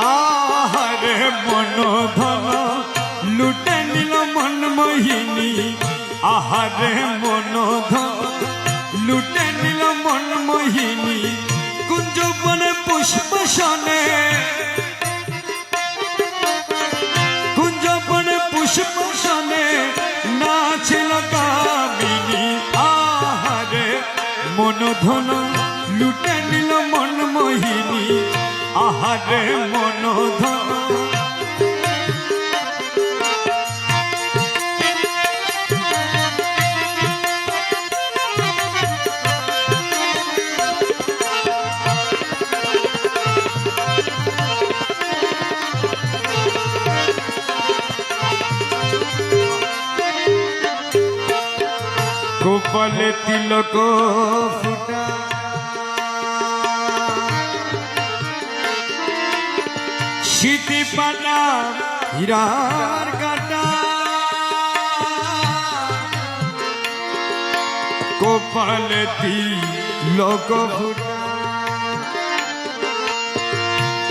আহারে মন ধন লুটে নিল মন মোহিনী আহারে মন লুটে নিল মন মোহিনী কুঞ্জ বনে পুষ্প সনে কুঞ্জ বনে পুষ্প সনে নাছিল কামিনী আহারে মন ধন লুটে আহারে মন ধন গোপালে তিলক ফুটা পাটা হীরার কাটা। গোপালে তিলক ফুটা।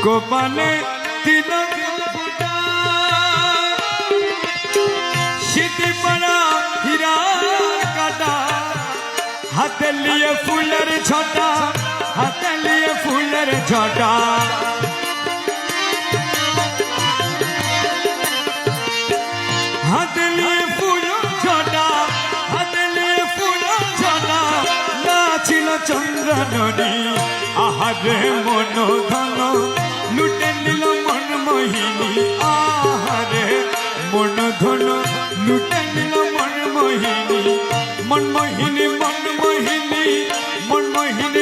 গোপালে তিলক ফুটা। সিটি পাড়া হীরার কাটা। হাতে লিয়ে ফুলের ছটা, হাতে লিয়ে ফুলের ছটা। নাছিল চন্দ্রননী আহারে মন ধন লুটে নিল মন মোহিনী। আহারে মন ধন লুটে নিল মন মোহিনী। মন মোহিনী মন মোহিনী মন মোহিনী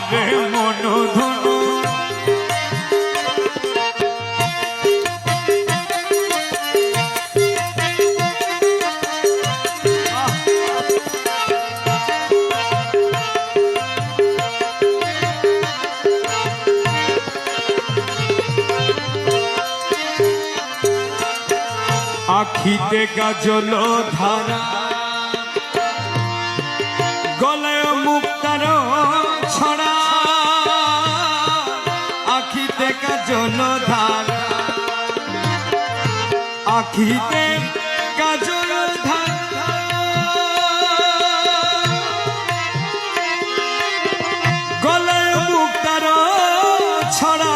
আহারে মন আখিতে গাজল ধারা গলায় মুক্তার আখিতে গাজল ধারা গলায় মুক্তার ছড়া,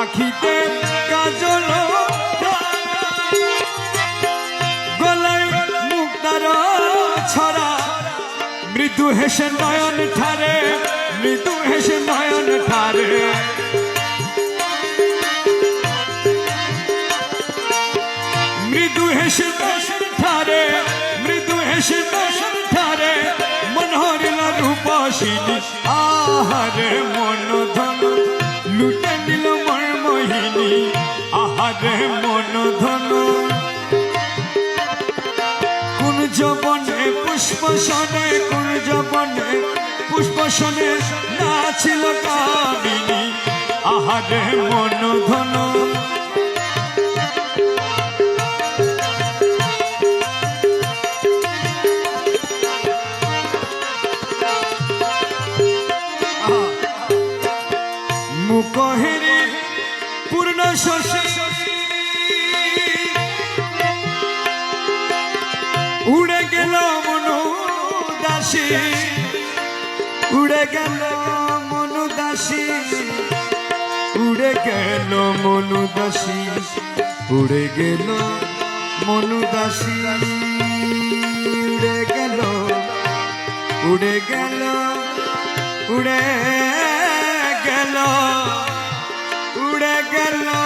আখিতে কাজল গলায় মুক্তার ছড়া, মৃদু হেসে নয়ন ঠারে, মৃদু হেসে নয়ন ঠারে। হেসে নয়ন ঠারে মৃদু হেসে নয়ন ঠারে মনোহরিল রূপসিনী আহারে মন ধন লুটে নিল মন মোহিনী আহারে মন ধন কোন জবনে পুষ্প সনে, কোন জবনে পুষ্প সনে নাছিল কামিনী, আহারে মন দাসী। উড়ে গেল মনু দাসী। উড়ে গেল মনু দাসী। উড়ে গেল মনু দাসী। উড়ে গেল উড়ে গেল উড়ে গেল উড়ে গেল।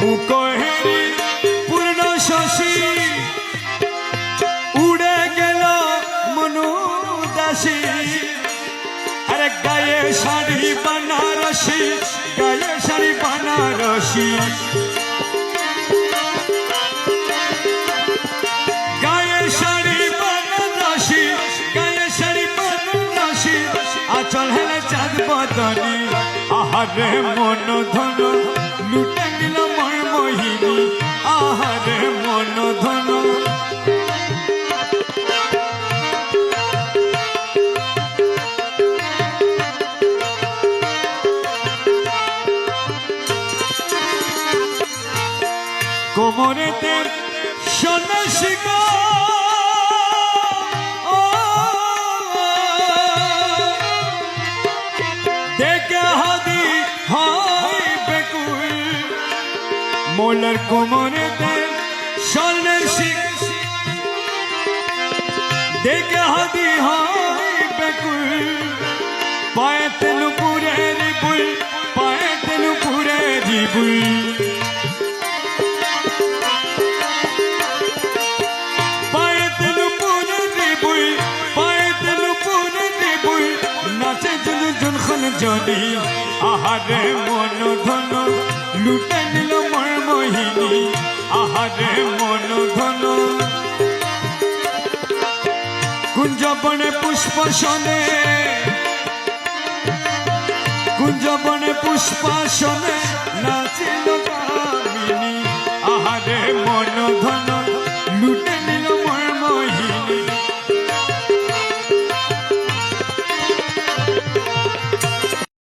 মুকহেরি পূর্ণ শশী উড়ে গেল মনু দাসী আরে গায়ে শাড়ি বানারসি, গায়ে শাড়ি বেনারসি। গায়ে শাড়ি বেনারসি, গায়ে শাড়ি বেনারসি। আচল হেলে চাঁদ বদনি, আহারে মন কোমরেতে সোনা শিকা মোলার কোমরেতে সোনার শিকা দেখে হাদি হয় বেকুল। পায়ে তেলু পুরে রিবুল পায়ে তেলু পুরে রিবুল জনি আহারে মন ধন লুটে নিল মন মোহিনী, আহারে মন ধন। কুঞ্জবনে পুষ্প শনে কুঞ্জবনে পুষ্পাসনে নাচিল